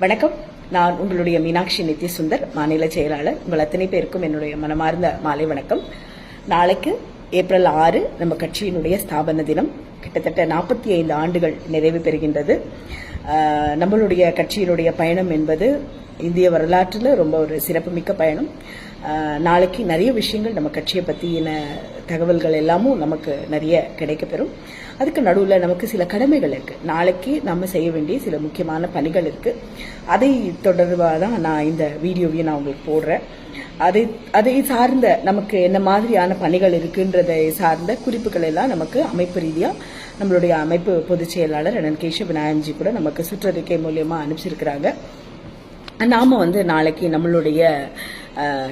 வணக்கம். நான் உங்களுடைய மீனாட்சி நித்யசுந்தர் மாநில செயலாளர். உங்கள் அத்தனை பேருக்கும் என்னுடைய மனமார்ந்த மாலை வணக்கம். நாளைக்கு ஏப்ரல் ஆறு நம்ம கட்சியினுடைய ஸ்தாபன தினம். கிட்டத்தட்ட நாற்பத்தி ஐந்து ஆண்டுகள் நிறைவு பெறுகின்றது. நம்மளுடைய கட்சியினுடைய பயணம் என்பது இந்திய வரலாற்றில் ரொம்ப ஒரு சிறப்புமிக்க பயணம். நாளைக்கு நிறைய விஷயங்கள் நம்ம கட்சியை பற்றின தகவல்கள் எல்லாமும் நமக்கு நிறைய கிடைக்கப்பெறும். அதுக்கு நடுவில் நமக்கு சில கடமைகள் இருக்குது நாளைக்கு நம்ம செய்ய வேண்டிய சில முக்கியமான பணிகள் இருக்குது அதை தொடர்பாக தான் நான் இந்த வீடியோவையும் நான் உங்களுக்கு போடுறேன். அதை அதை சார்ந்த நமக்கு என்ன மாதிரியான பணிகள் இருக்குன்றதை சார்ந்த குறிப்புகள் எல்லாம் நமக்கு அமைப்பு ரீதியாக நம்மளுடைய அமைப்பு பொதுச் செயலாளர் அண்ணன் கேஷவ் விநாயகன்ஜி கூட நமக்கு சுற்றறிக்கை மூலியமாக அனுப்பிச்சிருக்கிறாங்க. நாம் வந்து நாளைக்கு நம்மளுடைய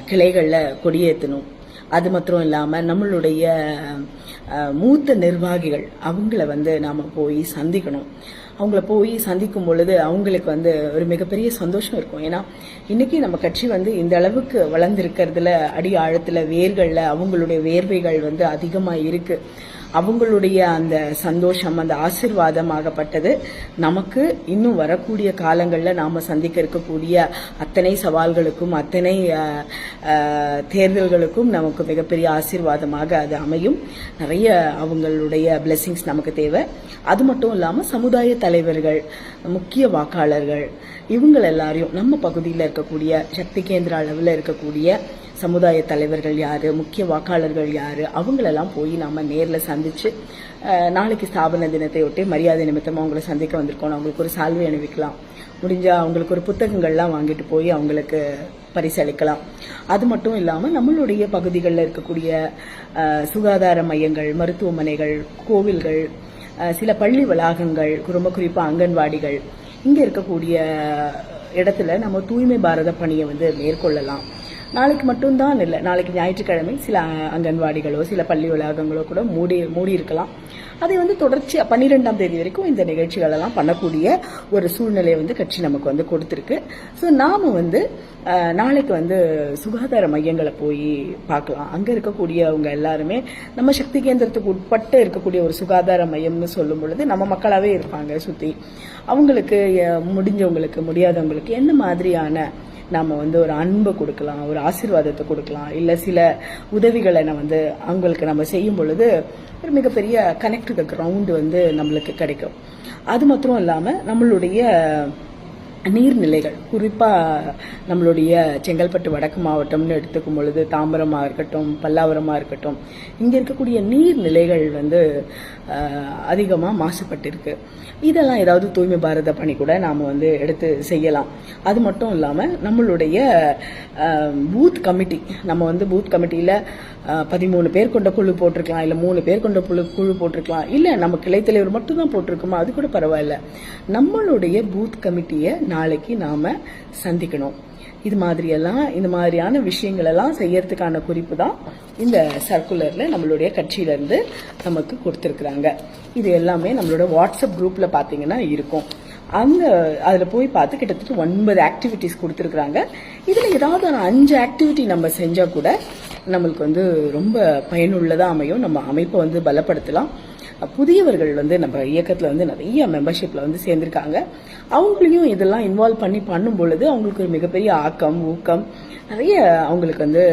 கிளைகளில் கொடியேற்றணும் அது மற்றும் இல்லாமல் நம்மளுடைய மூத்த நிர்வாகிகள் அவங்கள வந்து நாம் போய் சந்திக்கணும். அவங்கள போய் சந்திக்கும் பொழுது அவங்களுக்கு வந்து ஒரு மிகப்பெரிய சந்தோஷம் இருக்கும். ஏன்னா இன்னைக்கு நம்ம கட்சி வந்து இந்த அளவுக்கு வளர்ந்துருக்கிறதுல அடி ஆழத்தில் வேர்களில் அவங்களுடைய வேர்வைகள் வந்து அதிகமாக இருக்குது அவங்களுடைய அந்த சந்தோஷம் அந்த ஆசிர்வாதம் ஆகப்பட்டது நமக்கு இன்னும் வரக்கூடிய காலங்களில் நாம் சந்திக்க இருக்கக்கூடிய அத்தனை சவால்களுக்கும் அத்தனை தேர்தல்களுக்கும் நமக்கு மிகப்பெரிய ஆசீர்வாதமாக அது அமையும். நிறைய அவங்களுடைய பிளெஸிங்ஸ் நமக்கு தேவை. அது மட்டும் இல்லாமல் சமுதாய தலைவர்கள் முக்கிய வாக்காளர்கள் இவங்க எல்லாரையும் நம்ம பகுதியில் இருக்கக்கூடிய சக்தி கேந்திர அளவில் இருக்கக்கூடிய சமுதாய தலைவர்கள் யார் முக்கிய வாக்காளர்கள் யார் அவங்களெல்லாம் போய் நாம் நேரில் சந்தித்து நாளைக்கு ஸ்தாபன தினத்தை ஒட்டி மரியாதை நிமித்தமாக அவங்கள சந்திக்க வந்திருக்கோம். அவங்களுக்கு ஒரு சால்வை அணிவிக்கலாம். முடிஞ்சால் அவங்களுக்கு ஒரு புத்தகங்கள்லாம் வாங்கிட்டு போய் அவங்களுக்கு பரிசளிக்கலாம். அது மட்டும் இல்லாமல் நம்மளுடைய பகுதிகளில் இருக்கக்கூடிய சுகாதார மையங்கள் மருத்துவமனைகள் கோவில்கள் சில பள்ளி வளாகங்கள் ரொம்ப குறிப்பாக அங்கன்வாடிகள் இங்கே இருக்கக்கூடிய இடத்துல நம்ம தூய்மை பாரத பணியை வந்து மேற்கொள்ளலாம். நாளைக்கு மட்டும்தான் இல்லை. நாளைக்கு ஞாயிற்றுக்கிழமை சில அங்கன்வாடிகளோ சில பள்ளி வளாகங்களோ கூட மூடி மூடி இருக்கலாம். அதை வந்து தொடர்ச்சி பன்னிரெண்டாம் தேதி வரைக்கும் இந்த நிகழ்ச்சிகள் எல்லாம் பண்ணக்கூடிய ஒரு சூழ்நிலையை வந்து கட்சி நமக்கு வந்து கொடுத்துருக்கு. ஸோ நாம வந்து நாளைக்கு வந்து சுகாதார மையங்களை போய் பார்க்கலாம். அங்கே இருக்கக்கூடியவங்க எல்லாருமே நம்ம சக்தி கேந்திரத்துக்கு உட்பட்டு இருக்கக்கூடிய ஒரு சுகாதார மையம்னு சொல்லும் பொழுது நம்ம மக்களாகவே இருப்பாங்க சுற்றி அவங்களுக்கு முடிஞ்சவங்களுக்கு முடியாதவங்களுக்கு என்ன மாதிரியான நாம வந்து ஒரு அன்பை கொடுக்கலாம் ஒரு ஆசீர்வாதத்தை கொடுக்கலாம் இல்ல சில உதவிகளை நம்ம வந்து அவங்களுக்கு நம்ம செய்யும் பொழுது ஒரு மிகப்பெரிய கனெக்ட் கிரவுண்டு த கிரவுண்ட் வந்து நம்மளுக்கு கிடைக்கும். அது மாத்திரம் இல்லாம நம்மளுடைய நீர்நிலைகள். குறிப்பாக நம்மளுடைய செங்கல்பட்டு வடக்கு மாவட்டம்னு எடுத்துக்கும் பொழுது தாம்பரமாக இருக்கட்டும் பல்லாவரமாக இருக்கட்டும் இங்கே இருக்கக்கூடிய நீர்நிலைகள் வந்து அதிகமாக மாசுபட்டிருக்கு. இதெல்லாம் ஏதாவது தூய்மை பாரத பணி கூட நாம் வந்து எடுத்து செய்யலாம். அது மட்டும் இல்லாமல் நம்மளுடைய பூத் கமிட்டி நம்ம வந்து பூத் கமிட்டியில் பதிமூணு பேர் கொண்ட குழு போட்டிருக்கலாம் இல்லை மூணு பேர் கொண்ட குழு குழு போட்டிருக்கலாம் இல்லை நம்ம கிளைத்தலைவர் மட்டும் தான் போட்டிருக்குமா அது கூட பரவாயில்ல. நம்மளுடைய பூத் கமிட்டியை நாளைக்கு நாம சந்திக்கணும். இது மாதிரியெல்லாம் இந்த மாதிரியான விஷயங்களெல்லாம் செய்யறதுக்கான குறிப்பு தான் இந்த சர்க்குலரில் நம்மளுடைய கட்சியிலேருந்து நமக்கு கொடுத்துருக்குறாங்க. இது எல்லாமே நம்மளோட வாட்ஸ்அப் குரூப்பில் பார்த்தீங்கன்னா இருக்கும். அந்த அதில் போய் பார்த்து கிட்டத்தட்ட ஒன்பது ஆக்டிவிட்டிஸ் கொடுத்துருக்குறாங்க. இதில் ஏதாவது ஒரு அஞ்சு ஆக்டிவிட்டி நம்ம செஞ்சால் கூட நம்மளுக்கு வந்து ரொம்ப பயனுள்ளதாக அமையும். நம்ம அமைப்பை வந்து பலப்படுத்தலாம். புதியவர்கள் வந்து நம்ம இயக்கத்தில் வந்து நிறைய மெம்பர்ஷிப்பில் வந்து சேர்ந்திருக்காங்க. அவங்களையும் இதெல்லாம் இன்வால்வ் பண்ணி பண்ணும் பொழுது அவங்களுக்கு ஒரு மிகப்பெரிய ஆக்கம் ஊக்கம் நிறைய அவங்களுக்கு வந்து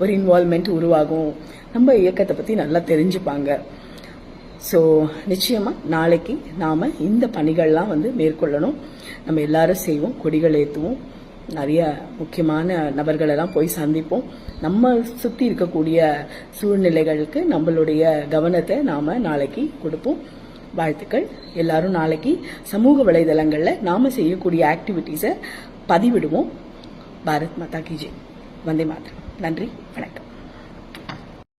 ஒரு இன்வால்மெண்ட் உருவாகும். நம்ம இயக்கத்தை பற்றி நல்லா தெரிஞ்சுப்பாங்க. ஸோ நிச்சயமாக நாளைக்கு நாம் இந்த பணிகள்லாம் வந்து மேற்கொள்ளணும். நம்ம எல்லாரும் செய்வோம் கொடிகள் ஏற்றுவோம் நிறைய முக்கியமான நபர்களெல்லாம் போய் சந்திப்போம். நம்ம சுற்றி இருக்கக்கூடிய சூழ்நிலைகளுக்கு நம்மளுடைய கவனத்தை நாம் நாளைக்கு கொடுப்போம். வாழ்த்துக்கள். எல்லாரும் நாளைக்கு சமூக வலைதளங்களில் நாம் செய்யக்கூடிய ஆக்டிவிட்டீஸை பதிவிடுவோம். பாரத் மாதா கி ஜெய். வந்தே மாதா நன்றி. வணக்கம்.